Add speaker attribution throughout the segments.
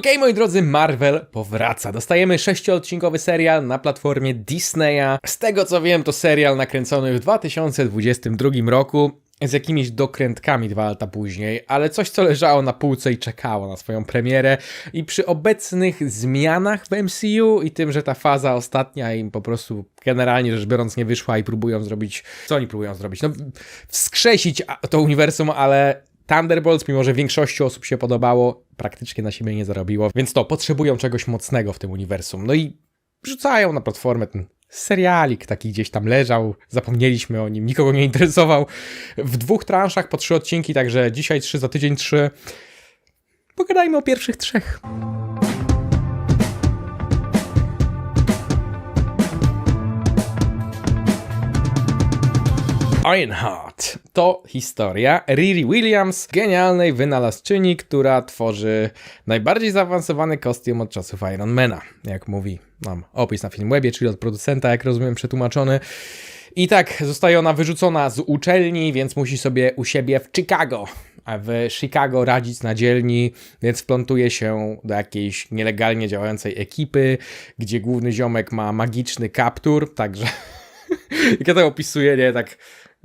Speaker 1: Okej, moi drodzy, Marvel powraca. Dostajemy sześciodcinkowy serial na platformie Disneya. Z tego co wiem, to serial nakręcony w 2022 roku. Z jakimiś dokrętkami dwa lata później, ale coś co leżało na półce i czekało na swoją premierę. I przy obecnych zmianach w MCU i tym, że ta faza ostatnia im po prostu generalnie rzecz biorąc nie wyszła i próbują zrobić. Co oni próbują zrobić? No, wskrzesić to uniwersum, ale Thunderbolts, mimo że większości osób się podobało, praktycznie na siebie nie zarobiło, więc to, potrzebują czegoś mocnego w tym uniwersum. No i wrzucają na platformę ten serialik, taki gdzieś tam leżał, zapomnieliśmy o nim, nikogo nie interesował. W dwóch transzach po trzy odcinki, także dzisiaj trzy, za tydzień trzy. Pogadajmy o pierwszych trzech. Ironheart to historia Riri Williams, genialnej wynalazczyni, która tworzy najbardziej zaawansowany kostium od czasów Ironmana, jak mówi nam opis na Filmwebie, czyli od producenta, jak rozumiem, przetłumaczony. I tak zostaje ona wyrzucona z uczelni, więc musi sobie u siebie w Chicago, w Chicago radzić na dzielni, więc wplątuje się do jakiejś nielegalnie działającej ekipy, gdzie główny ziomek ma magiczny kaptur, także jak ja to opisuję, nie, tak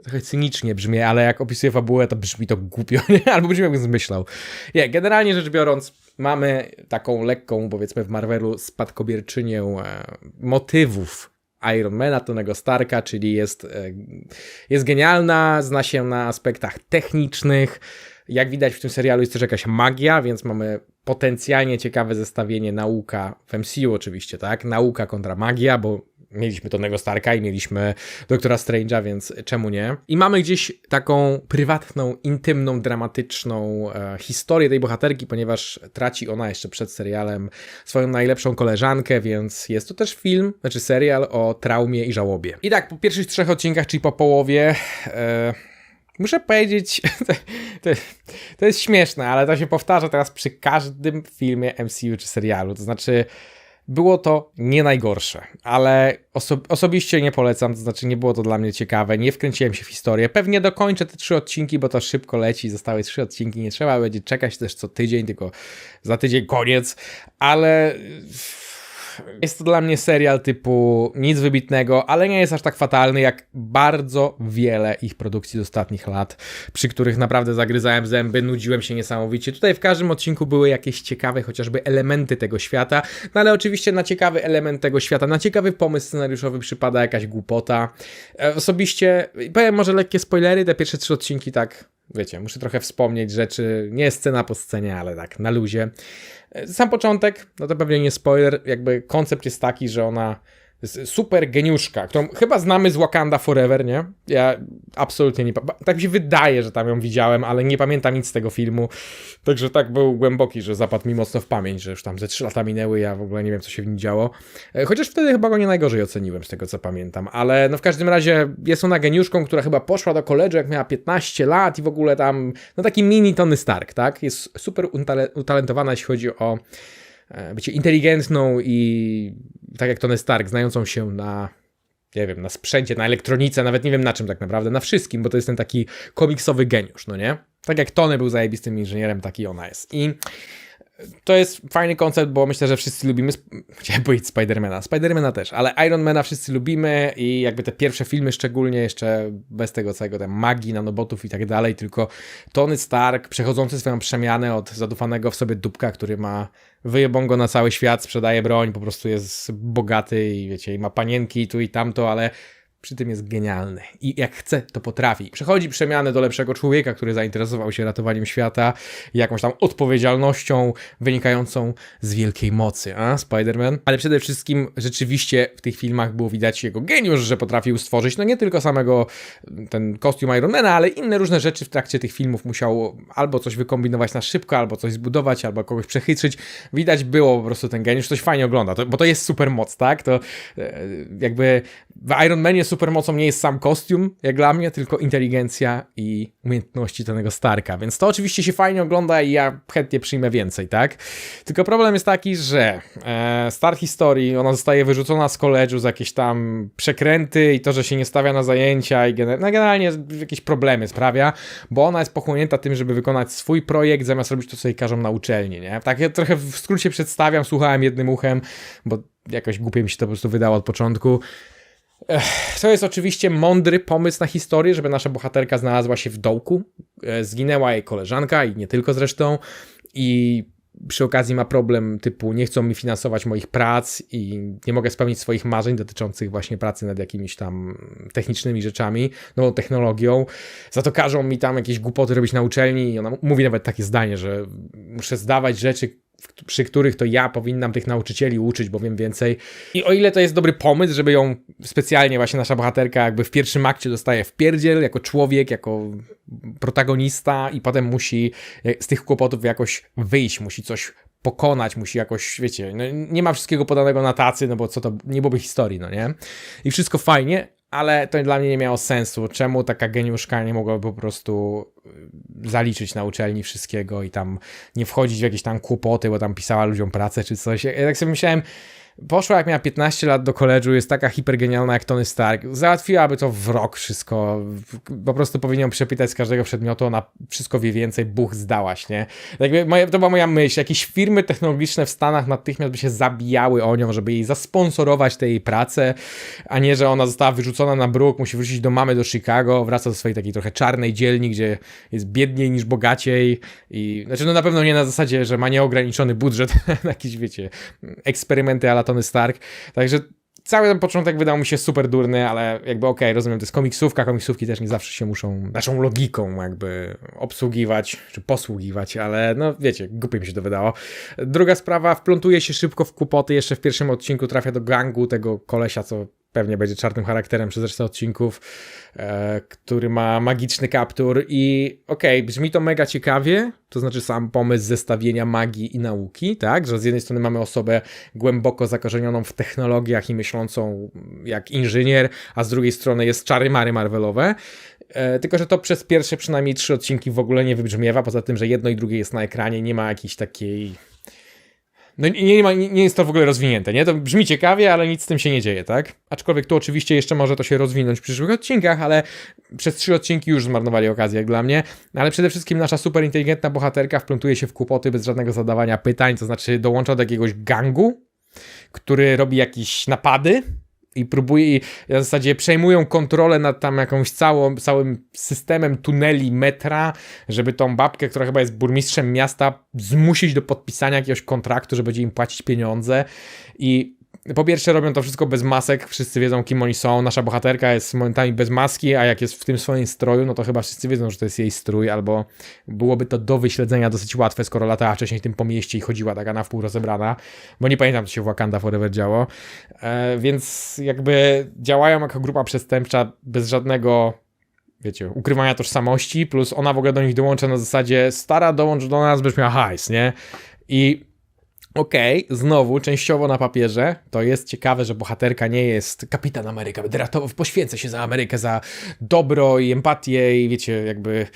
Speaker 1: trochę cynicznie brzmi, ale jak opisuję fabułę, to brzmi to głupio, nie? albo brzmi jakbym zmyślał. Nie, generalnie rzecz biorąc, mamy taką lekką, powiedzmy w Marvelu, spadkobierczynię e, motywów Ironmana, Tonego Starka, czyli jest, e, jest genialna, zna się na aspektach technicznych. Jak widać w tym serialu jest też jakaś magia, więc mamy potencjalnie ciekawe zestawienie nauka w MCU oczywiście, tak? Nauka kontra magia, bo mieliśmy Tonego Starka i mieliśmy Doktora Strange'a, więc czemu nie? I mamy gdzieś taką prywatną, intymną, dramatyczną e, historię tej bohaterki, ponieważ traci ona jeszcze przed serialem swoją najlepszą koleżankę, więc jest to też film, znaczy serial o traumie i żałobie. I tak, po pierwszych trzech odcinkach, czyli po połowie... E, Muszę powiedzieć, to, to, to jest śmieszne, ale to się powtarza teraz przy każdym filmie MCU czy serialu. To znaczy, było to nie najgorsze, ale oso osobiście nie polecam, to znaczy nie było to dla mnie ciekawe, nie wkręciłem się w historię. Pewnie dokończę te trzy odcinki, bo to szybko leci, zostały trzy odcinki, nie trzeba będzie czekać też co tydzień, tylko za tydzień koniec, ale jest to dla mnie serial typu nic wybitnego, ale nie jest aż tak fatalny jak bardzo wiele ich produkcji z ostatnich lat, przy których naprawdę zagryzałem zęby, nudziłem się niesamowicie. Tutaj w każdym odcinku były jakieś ciekawe chociażby elementy tego świata, no ale oczywiście na ciekawy element tego świata, na ciekawy pomysł scenariuszowy przypada jakaś głupota. E, Osobiście, powiem może lekkie spoilery, te pierwsze trzy odcinki tak wiecie, muszę trochę wspomnieć rzeczy, nie scena po scenie, ale tak, na luzie. Sam początek, no to pewnie nie spoiler, jakby koncept jest taki, że ona super geniuszka, którą chyba znamy z Wakanda Forever, nie? Ja absolutnie nie, tak mi się wydaje, że tam ją widziałem, ale nie pamiętam nic z tego filmu, także tak był głęboki, że zapadł mi mocno w pamięć, że już tam ze trzy lata minęły, ja w ogóle nie wiem, co się w nim działo. E, Chociaż wtedy chyba go nie najgorzej oceniłem, z tego co pamiętam, ale no w każdym razie jest ona geniuszką, która chyba poszła do koledżu, jak miała 15 lat i w ogóle tam, no taki mini Tony Stark, tak? Jest super utale- utalentowana, jeśli chodzi o bycie inteligentną i tak jak Tony Stark, znającą się na nie wiem, na sprzęcie, na elektronice, nawet nie wiem na czym tak naprawdę, na wszystkim, bo to jest ten taki komiksowy geniusz, no nie? Tak jak Tony był zajebistym inżynierem, taki ona jest. I to jest fajny koncept, bo myślę, że wszyscy lubimy, chciałem powiedzieć Spidermana, Spidermana też, ale Ironmana wszyscy lubimy i jakby te pierwsze filmy szczególnie jeszcze bez tego całego tam magii, nanobotów i tak dalej, tylko Tony Stark przechodzący swoją przemianę od zadufanego w sobie dupka, który ma wyjebą go na cały świat, sprzedaje broń, po prostu jest bogaty i wiecie, i ma panienki tu i tamto, ale przy tym jest genialny i jak chce, to potrafi. Przechodzi przemianę do lepszego człowieka, który zainteresował się ratowaniem świata jakąś tam odpowiedzialnością wynikającą z wielkiej mocy, a Spider-Man? Ale przede wszystkim rzeczywiście w tych filmach było widać jego geniusz, że potrafił stworzyć no nie tylko samego ten kostium Ironmana, ale inne różne rzeczy w trakcie tych filmów musiał albo coś wykombinować na szybko, albo coś zbudować, albo kogoś przechytrzyć. Widać było po prostu ten geniusz, coś fajnie ogląda, to, bo to jest super moc, tak? To e, jakby w Iron Manie supermocą nie jest sam kostium, jak dla mnie, tylko inteligencja i umiejętności Tonego Starka. Więc to oczywiście się fajnie ogląda i ja chętnie przyjmę więcej, tak? Tylko problem jest taki, że e, start historii, ona zostaje wyrzucona z koledżu za jakieś tam przekręty i to, że się nie stawia na zajęcia i gener no, generalnie jakieś problemy sprawia, bo ona jest pochłonięta tym, żeby wykonać swój projekt, zamiast robić to, co jej każą na uczelni, nie? Tak ja trochę w skrócie przedstawiam, słuchałem jednym uchem, bo jakoś głupie mi się to po prostu wydało od początku. To jest oczywiście mądry pomysł na historię, żeby nasza bohaterka znalazła się w dołku. E, Zginęła jej koleżanka i nie tylko zresztą. I przy okazji ma problem typu nie chcą mi finansować moich prac i nie mogę spełnić swoich marzeń dotyczących właśnie pracy nad jakimiś tam technicznymi rzeczami, nową technologią. Za to każą mi tam jakieś głupoty robić na uczelni i ona mówi nawet takie zdanie, że muszę zdawać rzeczy, przy których to ja powinnam tych nauczycieli uczyć, bo wiem więcej. I o ile to jest dobry pomysł, żeby ją specjalnie właśnie nasza bohaterka jakby w pierwszym akcie dostaje w pierdziel, jako człowiek, jako protagonista i potem musi e, z tych kłopotów jakoś wyjść, musi coś pokonać, musi jakoś, wiecie, no, nie ma wszystkiego podanego na tacy, no bo co to, nie byłoby historii, no nie? I wszystko fajnie, ale to dla mnie nie miało sensu. Czemu taka geniuszka nie mogła po prostu y, zaliczyć na uczelni wszystkiego i tam nie wchodzić w jakieś tam kłopoty, bo tam pisała ludziom pracę czy coś. Ja tak sobie myślałem, poszła jak miała 15 lat do koledżu, jest taka hipergenialna jak Tony Stark, załatwiłaby to w rok wszystko, po prostu powinien przepytać z każdego przedmiotu, ona wszystko wie więcej, buch zdałaś, nie? Jakby moja, to była moja myśl, jakieś firmy technologiczne w Stanach natychmiast by się zabijały o nią, żeby jej zasponsorować tę jej pracę, a nie, że ona została wyrzucona na bruk, musi wrócić do mamy do Chicago, wraca do swojej takiej trochę czarnej dzielni, gdzie jest biedniej niż bogaciej i, znaczy no na pewno nie na zasadzie, że ma nieograniczony budżet na jakieś, wiecie, eksperymenty ala Tony Stark, także cały ten początek wydał mi się super durny, ale jakby okej, rozumiem, to jest komiksówka, komiksówki też nie zawsze się muszą naszą logiką jakby obsługiwać, czy posługiwać, ale no wiecie, głupie mi się to wydało. Druga sprawa, wplątuje się szybko w kłopoty, jeszcze w pierwszym odcinku trafia do gangu tego kolesia, co pewnie będzie czarnym charakterem przez resztę odcinków, e, który ma magiczny kaptur i okej, brzmi to mega ciekawie, to znaczy sam pomysł zestawienia magii i nauki, tak, że z jednej strony mamy osobę głęboko zakorzenioną w technologiach i myślącą jak inżynier, a z drugiej strony jest czary mary marvelowe, e, tylko że to przez pierwsze przynajmniej trzy odcinki w ogóle nie wybrzmiewa, poza tym, że jedno i drugie jest na ekranie, nie ma jakiejś takiej no nie, ma, nie jest to w ogóle rozwinięte, nie? To brzmi ciekawie, ale nic z tym się nie dzieje, tak? Aczkolwiek tu oczywiście jeszcze może to się rozwinąć w przyszłych odcinkach, ale przez trzy odcinki już zmarnowali okazję, jak dla mnie. Ale przede wszystkim nasza super inteligentna bohaterka wplątuje się w kłopoty bez żadnego zadawania pytań, to znaczy dołącza do jakiegoś gangu, który robi jakieś napady i próbuje, i w zasadzie przejmują kontrolę nad tam jakąś całą, całym systemem tuneli metra, żeby tą babkę, która chyba jest burmistrzem miasta, zmusić do podpisania jakiegoś kontraktu, że będzie im płacić pieniądze. I po pierwsze robią to wszystko bez masek, wszyscy wiedzą kim oni są, nasza bohaterka jest momentami bez maski, a jak jest w tym swoim stroju, no to chyba wszyscy wiedzą, że to jest jej strój, albo byłoby to do wyśledzenia dosyć łatwe, skoro latała wcześniej tym po mieście i chodziła taka na wpół rozebrana, bo nie pamiętam, co się w Wakanda Forever działo, e, więc jakby działają jako grupa przestępcza bez żadnego wiecie, ukrywania tożsamości, plus ona w ogóle do nich dołącza na zasadzie stara dołącz do nas, byś miała hajs, nie? I Okej, znowu, częściowo na papierze, to jest ciekawe, że bohaterka nie jest kapitan Ameryka, będę ratował, poświęcę się za Amerykę, za dobro i empatię i wiecie, jakby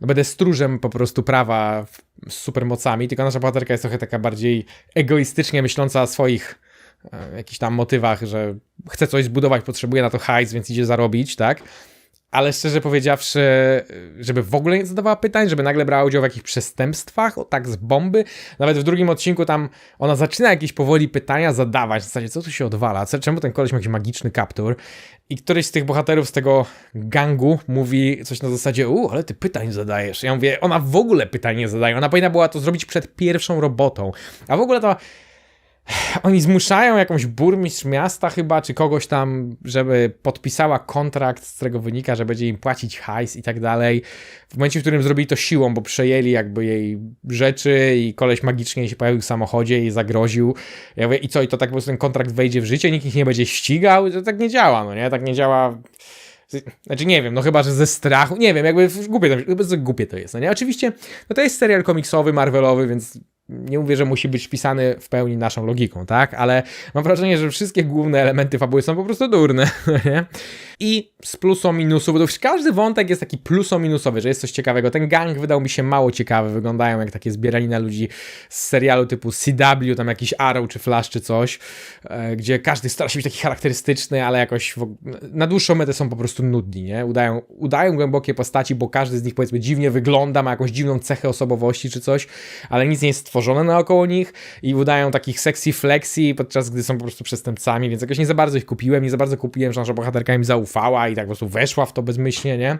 Speaker 1: no będę stróżem po prostu prawa z supermocami, tylko nasza bohaterka jest trochę taka bardziej egoistycznie myśląca o swoich e, jakichś tam motywach, że chce coś zbudować, potrzebuje na to hajs, więc idzie zarobić, tak? Ale szczerze powiedziawszy, żeby w ogóle nie zadawała pytań, żeby nagle brała udział w jakichś przestępstwach, o tak z bomby. Nawet w drugim odcinku tam ona zaczyna jakieś powoli pytania zadawać. W zasadzie, co tu się odwala? Czemu ten koleś ma jakiś magiczny kaptur? I któryś z tych bohaterów z tego gangu mówi coś na zasadzie, u, ale ty pytań zadajesz. Ja mówię, ona w ogóle pytań nie zadaje. Ona powinna była to zrobić przed pierwszą robotą. A w ogóle to oni zmuszają jakąś burmistrz miasta chyba, czy kogoś tam, żeby podpisała kontrakt, z którego wynika, że będzie im płacić hajs i tak dalej. W momencie, w którym zrobili to siłą, bo przejęli jakby jej rzeczy i koleś magicznie się pojawił w samochodzie i zagroził. Ja mówię, i co, i to tak po prostu ten kontrakt wejdzie w życie, nikt ich nie będzie ścigał? To tak nie działa, no nie? Tak nie działa... Znaczy nie wiem, no chyba, że ze strachu, nie wiem, jakby głupie głupie to jest, no nie? Oczywiście, no to jest serial komiksowy, marvelowy, więc nie mówię, że musi być wpisany w pełni naszą logiką, tak? Ale mam wrażenie, że wszystkie główne elementy fabuły są po prostu durne, nie? I z plusą minusów, bo każdy wątek jest taki pluso-minusowy, że jest coś ciekawego. Ten gang wydał mi się mało ciekawy, wyglądają jak takie zbieranina ludzi z serialu typu CW, tam jakiś Arrow czy Flash czy coś, e, gdzie każdy stara się być taki charakterystyczny, ale jakoś w, na dłuższą metę są po prostu nudni, nie? Udają, udają głębokie postaci, bo każdy z nich powiedzmy dziwnie wygląda, ma jakąś dziwną cechę osobowości czy coś, ale nic nie jest stworzone naokoło nich i udają takich sexy flexi, podczas gdy są po prostu przestępcami, więc jakoś nie za bardzo ich kupiłem, nie za bardzo kupiłem, że nasza bohaterka im zaufała i tak po prostu weszła w to bezmyślnie, nie?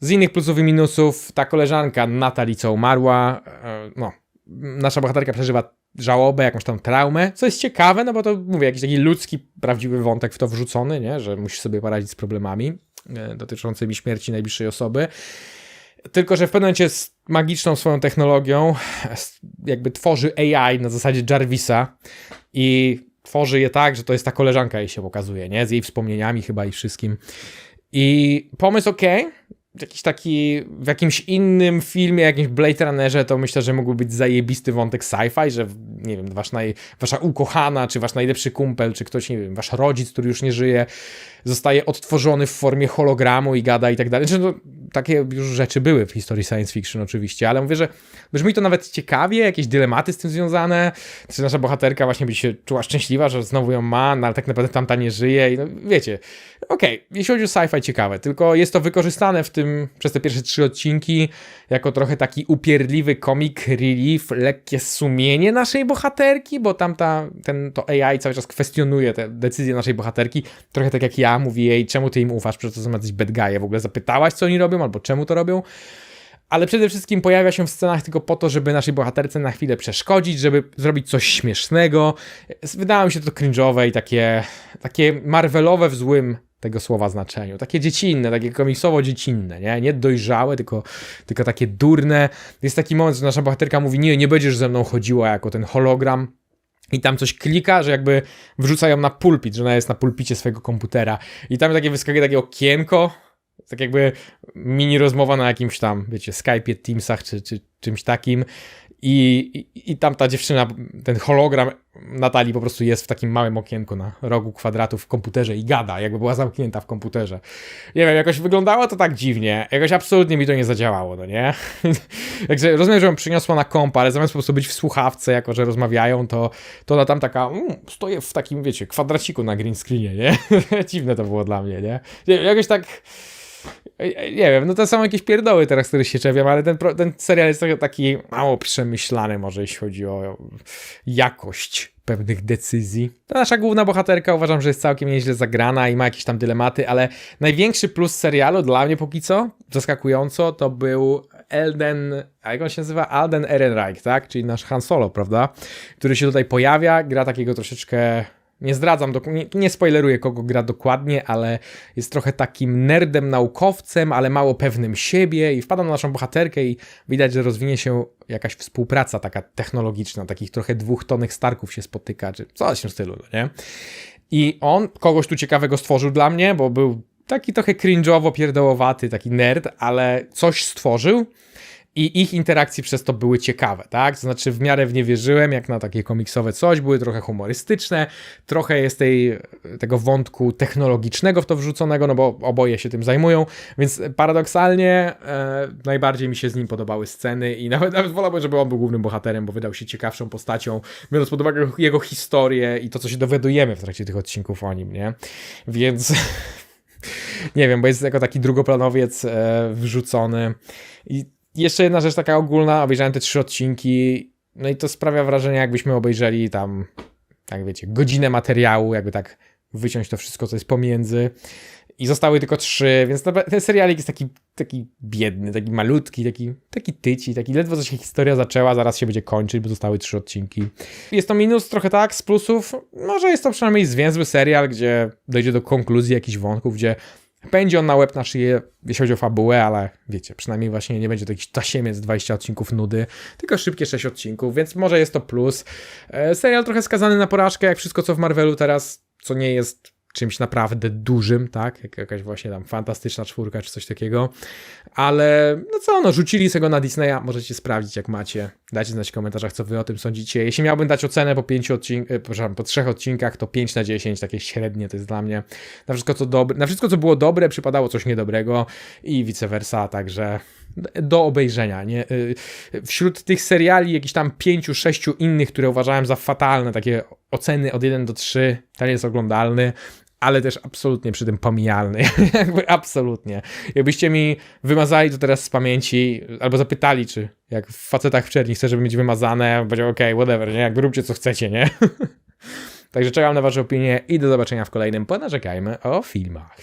Speaker 1: Z innych plusów i minusów, ta koleżanka Natalie, co umarła, e, no, nasza bohaterka przeżywa żałobę, jakąś tam traumę, co jest ciekawe, no bo to, mówię, jakiś taki ludzki, prawdziwy wątek w to wrzucony, nie? Że musi sobie poradzić z problemami e, dotyczącymi śmierci najbliższej osoby. Tylko, że w pewnym momencie z magiczną swoją technologią jakby tworzy AI na zasadzie Jarvisa i tworzy je tak, że to jest ta koleżanka jej się pokazuje, nie? Z jej wspomnieniami chyba i wszystkim. I pomysł ok, jakiś taki, w jakimś innym filmie, jakimś Blade Runnerze, to myślę, że mógłby być zajebisty wątek sci-fi, że nie wiem, wasz naj, wasza ukochana, czy wasz najlepszy kumpel, czy ktoś, nie wiem, wasz rodzic, który już nie żyje, zostaje odtworzony w formie hologramu i gada i tak dalej. Znaczy, no, takie już rzeczy były w historii science fiction oczywiście, ale mówię, że brzmi to nawet ciekawie, jakieś dylematy z tym związane, czy nasza bohaterka właśnie by się czuła szczęśliwa, że znowu ją ma, no, ale tak naprawdę tamta nie żyje i no, wiecie, okej, okay, jeśli chodzi o sci-fi ciekawe, tylko jest to wykorzystane w tym, przez te pierwsze trzy odcinki, jako trochę taki upierdliwy komik relief, lekkie sumienie naszej bohaterki, bo tamta, ten, to AI cały czas kwestionuje te decyzje naszej bohaterki, trochę tak jak ja, mówi jej, czemu ty im ufasz, przecież to są jacyś bad guy, w ogóle zapytałaś, co oni robią, albo czemu to robią, ale przede wszystkim pojawia się w scenach tylko po to, żeby naszej bohaterce na chwilę przeszkodzić, żeby zrobić coś śmiesznego. Wydało mi się to cringe'owe i takie, takie marvelowe w złym tego słowa znaczeniu. Takie dziecinne, takie komiksowo-dziecinne, nie? Nie dojrzałe, tylko, tylko takie durne. Jest taki moment, że nasza bohaterka mówi, nie, nie będziesz ze mną chodziła jako ten hologram, i tam coś klika, że jakby wrzucają na pulpit, że ona jest na pulpicie swojego komputera. I tam takie wyskakuje takie okienko, tak jakby mini rozmowa na jakimś tam, wiecie, Skype'ie, Teamsach czy, czy czymś takim. I, i, I tam ta dziewczyna, ten hologram Natalii po prostu jest w takim małym okienku na rogu kwadratu w komputerze i gada, jakby była zamknięta w komputerze. Nie wiem, jakoś wyglądało to tak dziwnie, jakoś absolutnie mi to nie zadziałało, no nie? Także rozumiem, że ją przyniosła na kompa, ale zamiast po prostu być w słuchawce, jako że rozmawiają, to, to ona tam taka, mm, stoję w takim, wiecie, kwadraciku na green screenie, nie? Dziwne to było dla mnie, nie? nie jakoś tak nie wiem, no to są jakieś pierdoły teraz, które się czepiam, ale ten, ten serial jest taki mało przemyślany może, jeśli chodzi o jakość pewnych decyzji. Ta nasza główna bohaterka uważam, że jest całkiem nieźle zagrana i ma jakieś tam dylematy, ale największy plus serialu dla mnie póki co, zaskakująco, to był Elden, a jak on się nazywa? Alden Ehrenreich, tak? Czyli nasz Han Solo, prawda? Który się tutaj pojawia, gra takiego troszeczkę nie zdradzam, nie, nie spoileruję kogo gra dokładnie, ale jest trochę takim nerdem, naukowcem, ale mało pewnym siebie i wpada na naszą bohaterkę i widać, że rozwinie się jakaś współpraca taka technologiczna, takich trochę dwóch tonych Starków się spotyka, czy coś w stylu, no nie? I on kogoś tu ciekawego stworzył dla mnie, bo był taki trochę cringe'owo, pierdołowaty, taki nerd, ale coś stworzył i ich interakcje przez to były ciekawe, tak? Znaczy w miarę w nie wierzyłem, jak na takie komiksowe coś, były trochę humorystyczne, trochę jest tej, tego wątku technologicznego w to wrzuconego, no bo oboje się tym zajmują, więc paradoksalnie e, najbardziej mi się z nim podobały sceny i nawet, nawet wolałbym, żeby on był głównym bohaterem, bo wydał się ciekawszą postacią, biorąc pod uwagę jego historię i to, co się dowiadujemy w trakcie tych odcinków o nim, nie? Więc... nie wiem, bo jest jako taki drugoplanowiec e, wrzucony i jeszcze jedna rzecz taka ogólna, obejrzałem te trzy odcinki, no i to sprawia wrażenie, jakbyśmy obejrzeli tam, jak wiecie, godzinę materiału, jakby tak wyciąć to wszystko, co jest pomiędzy. I zostały tylko trzy, więc ten serialik jest taki, taki biedny, taki malutki, taki, taki tyci, taki ledwo co się historia zaczęła, zaraz się będzie kończyć, bo zostały trzy odcinki. Jest to minus trochę tak, z plusów, może jest to przynajmniej zwięzły serial, gdzie dojdzie do konkluzji jakichś wątków, gdzie będzie on na łeb na szyję, jeśli chodzi o fabułę, ale wiecie, przynajmniej właśnie nie będzie to jakiś tasiemiec 20 odcinków nudy, tylko szybkie 6 odcinków, więc może jest to plus. E, serial trochę skazany na porażkę, jak wszystko co w Marvelu teraz, co nie jest czymś naprawdę dużym, tak? Jak jakaś właśnie tam fantastyczna czwórka czy coś takiego. Ale no co, no rzucili sobie go na Disneya, możecie sprawdzić jak macie. Dajcie znać w komentarzach, co wy o tym sądzicie. Jeśli miałbym dać ocenę po pięciu odcinkach, przepraszam, po trzech odcinkach, to 5 na 10, takie średnie to jest dla mnie. Na wszystko, co dobre, na wszystko, co było dobre, przypadało coś niedobrego i vice versa, także do obejrzenia, nie? Y, Wśród tych seriali, jakichś tam pięciu, sześciu innych, które uważałem za fatalne, takie oceny od 1 do 3, ten jest oglądalny, ale też absolutnie przy tym pomijalny. Jakby absolutnie. Jakbyście mi wymazali to teraz z pamięci, albo zapytali, czy jak w facetach w czerni chcę, żeby mieć wymazane, powiedział, okej, whatever, nie? Jakby róbcie co chcecie, nie? Także czekam na wasze opinie i do zobaczenia w kolejnym Ponarzekajmy o filmach.